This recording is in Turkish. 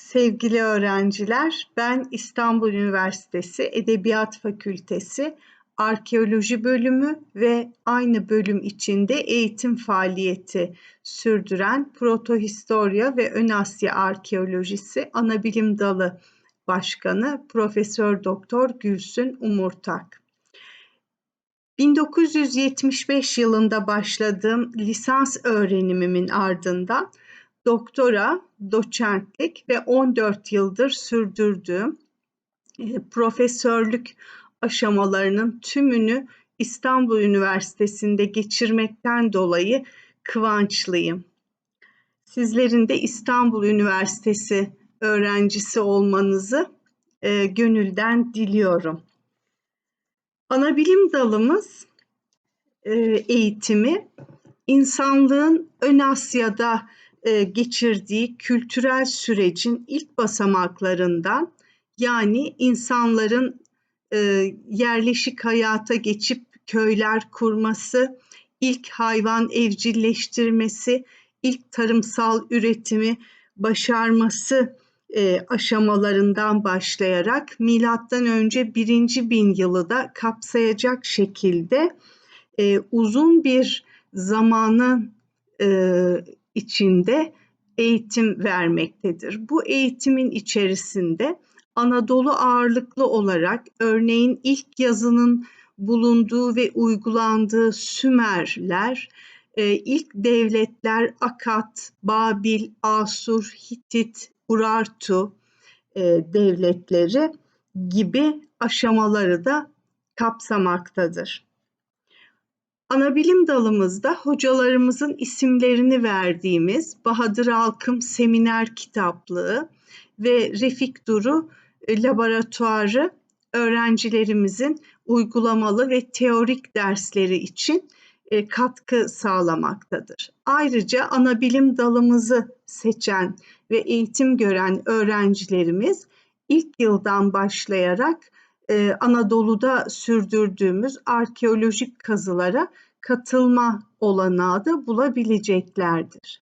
Sevgili öğrenciler, ben İstanbul Üniversitesi Edebiyat Fakültesi Arkeoloji Bölümü ve aynı bölüm içinde eğitim faaliyeti sürdüren Protohistorya ve Ön Asya Arkeolojisi Anabilim Dalı Başkanı Profesör Doktor Gülsün Umurtak. 1975 yılında başladığım lisans öğrenimimin ardından doktora, doçentlik ve 14 yıldır sürdürdüğüm e, profesörlük aşamalarının tümünü İstanbul Üniversitesi'nde geçirmekten dolayı kıvançlıyım. Sizlerin de İstanbul Üniversitesi öğrencisi olmanızı e, gönülden diliyorum. Anabilim dalımız e, eğitimi insanlığın Ön Asya'da e, geçirdiği kültürel sürecin ilk basamaklarından yani insanların e, yerleşik hayata geçip köyler kurması, ilk hayvan evcilleştirmesi, ilk tarımsal üretimi başarması e, aşamalarından başlayarak milattan önce birinci bin yılı da kapsayacak şekilde uzun bir zamanın içinde eğitim vermektedir. Bu eğitimin içerisinde Anadolu ağırlıklı olarak örneğin ilk yazının bulunduğu ve uygulandığı Sümerler, e, ilk devletler Akat, Babil, Asur, Hitit, Urartu e, devletleri gibi aşamaları da kapsamaktadır. Anabilim dalımızda hocalarımızın isimlerini verdiğimiz Bahadır Alkım Seminer Kitaplığı ve Refik Duru e, Laboratuvarı öğrencilerimizin uygulamalı ve teorik dersleri için e, katkı sağlamaktadır. Ayrıca anabilim dalımızı seçen ve eğitim gören öğrencilerimiz ilk yıldan başlayarak e, Anadolu'da sürdürdüğümüz arkeolojik kazılara katılma olanağı da bulabileceklerdir.